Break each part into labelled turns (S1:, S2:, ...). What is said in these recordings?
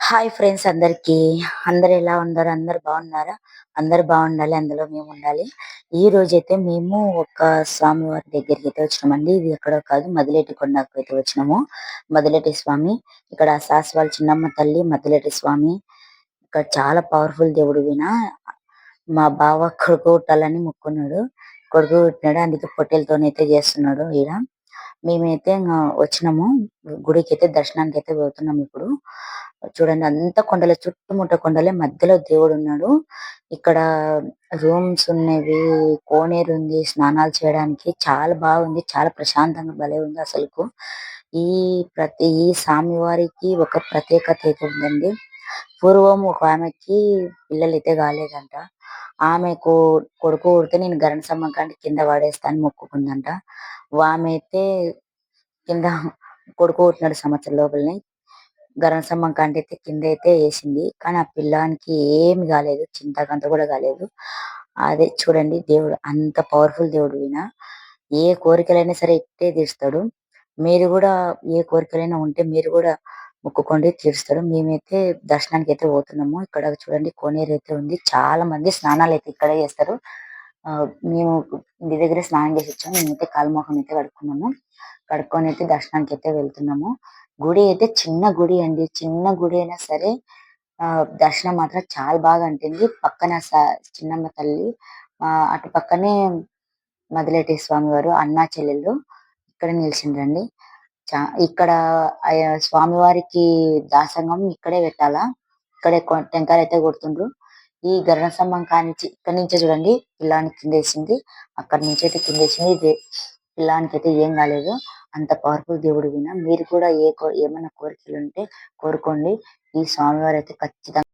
S1: Hi friends అందరికి. అందరు ఎలా ఉన్నారు? అందరు బాగున్నారా? అందరు బాగుండాలి. అందులో మేము ఉండాలి. ఈ రోజు అయితే మేము ఒక స్వామి వారి దగ్గరికి అయితే వచ్చినామండి. ఇది ఎక్కడో కాదు మదిలేటి కొండకు అయితే వచ్చినాము. మదిలేటి స్వామి ఇక్కడ సాస్వాల్ చిన్నమ్మ తల్లి మదిలేటి స్వామి. ఇక్కడ చాలా పవర్ఫుల్ దేవుడు విన మా బావ కొడుకు కొట్టాలని మొక్కున్నాడు. కొడుకు పుట్టినాడు. అందుకే పొట్టెలతోనైతే చేస్తున్నాడు ఈడ మేమైతే వచ్చినాము. గుడికి అయితే దర్శనానికి అయితే పోతున్నాం ఇప్పుడు. చూడండి అంత కొండలే చుట్టుముట్ట కొండలే మధ్యలో దేవుడు ఉన్నాడు. ఇక్కడ రూమ్స్ ఉన్నవి కోనేరు ఉంది స్నానాలు చేయడానికి. చాలా బాగుంది చాలా ప్రశాంతంగా భలే ఉంది అసలుకు. ఈ ప్రతి ఈ స్వామి వారికి ఒక ప్రత్యేకత అయితే ఉందండి. పూర్వం ఒక ఆమెకి పిల్లలు అయితే కాలేదంట. ఆమె కో కొడుకు పుడితే నేను గరణ సమ్మకానికి కింద పడేస్తాను మొక్కుకుందంట. ఆమె అయితే కింద కొడుకు పుట్టినాడు సంవత్సరం లోపలనే. గరణ స్తంభం కంటే అయితే కింద అయితే వేసింది. కానీ ఆ పిల్లానికి ఏమి కాలేదు. చింతకంత కూడా కాలేదు. అదే చూడండి దేవుడు అంత పవర్ఫుల్ దేవుడు ఈయన. ఏ కోరికలైనా సరే ఇట్టే తీరుస్తాడు. మీరు కూడా ఏ కోరికలైనా ఉంటే మీరు కూడా మొక్కుకోండి తీరుస్తాడు మేమైతే దర్శనానికి అయితే పోతున్నాము. ఇక్కడ చూడండి కోనేరు అయితే ఉంది. చాలా మంది స్నానాలు అయితే ఇక్కడే చేస్తారు. ఆ మేము ఇంటి దగ్గర స్నానం చేసి వచ్చాము. మేమైతే కాలుమోహం అయితే కడుక్కున్నాము. కడుక్కొని అయితే దర్శనానికి అయితే వెళ్తున్నాము. గుడి అయితే చిన్న గుడి అండి. చిన్న గుడి అయినా సరే ఆ దర్శనం మాత్రం చాలా బాగా అంటుంది. పక్కన చిన్నమ్మ తల్లి ఆ అటు పక్కనే మదిలేటి స్వామి వారు అన్నా చెల్లెళ్ళు ఇక్కడ నిలిచిండ్రండి. ఇక్కడ స్వామి వారికి దాసంగం ఇక్కడే పెట్టాలా? ఇక్కడే టెంకాయలు అయితే కొడుతుండ్రు. ఈ గరణ స్తంభం కానించి ఇక్కడ నుంచే చూడండి. పిల్లానికి కిందేసింది. అక్కడ నుంచి అయితే కిందేసింది. పిల్లానికి అయితే ఏం కాలేదు. అంత పవర్ఫుల్ దేవుడు విన మీరు కూడా ఏ ఏమైనా కోరికలు ఉంటే కోరుకోండి. ఈ స్వామివారు అయితే ఖచ్చితంగా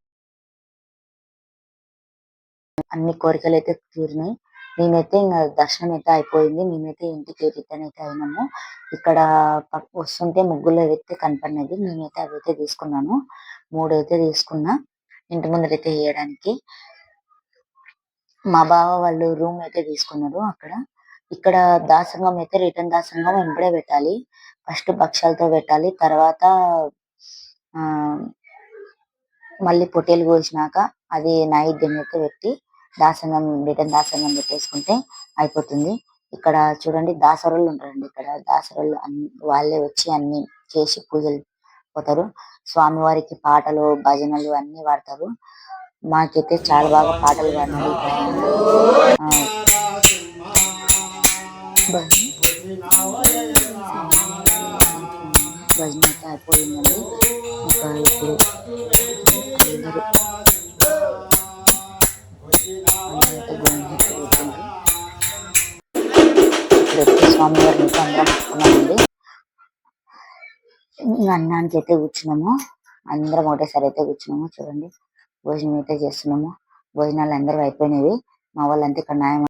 S1: అన్ని కోరికలు అయితే తీరినాయి. మేమైతే ఇంకా దర్శనం అయితే అయిపోయింది. మేమైతే ఇంటికి రిటర్న్ అయితే అయినాము ఇక్కడ వస్తుంటే ముగ్గులు అయితే కనపడినది. నేనైతే అవి అయితే తీసుకున్నాను. మూడు అయితే తీసుకున్నా. ఇంటి ముందర అయితే వేయడానికి. మా బావ వాళ్ళు రూమ్ అయితే తీసుకున్నారు అక్కడ. ఇక్కడ దాసంగం అయితే రిటర్న్ దాసంగం వెంబడే పెట్టాలి. ఫస్ట్ భక్షాలతో పెట్టాలి. తర్వాత ఆ మళ్ళీ పొట్టేలు కోసినాక అది నైవేద్యం అయితే పెట్టి దాసంగం రిటర్న్ దాసంగం పెట్టేసుకుంటే అయిపోతుంది. ఇక్కడ చూడండి దాసరులు ఉంటారండి ఇక్కడ. దాసరులు వాళ్ళే వచ్చి అన్ని చేసి పూజలు పోతారు. స్వామివారికి పాటలు భజనలు అన్ని పాడతారు. మాకైతే చాలా బాగా పాటలు పాడినారు భజన అయితే అయిపోయిందండి. ఇంకా ఇప్పుడు అందరూ ఇప్పుడైతే స్వామి వారిని అయితే అందరం ముట్టుకున్నామండి అన్నానికి అయితే కూర్చున్నాము. అందరం ఒకటేసారి అయితే కూర్చున్నాము. చూడండి భోజనం అయితే చేస్తున్నాము. భోజనాలు అందరూ అయిపోయినవి. మా వాళ్ళంతా ఇక్కడ న్యాయం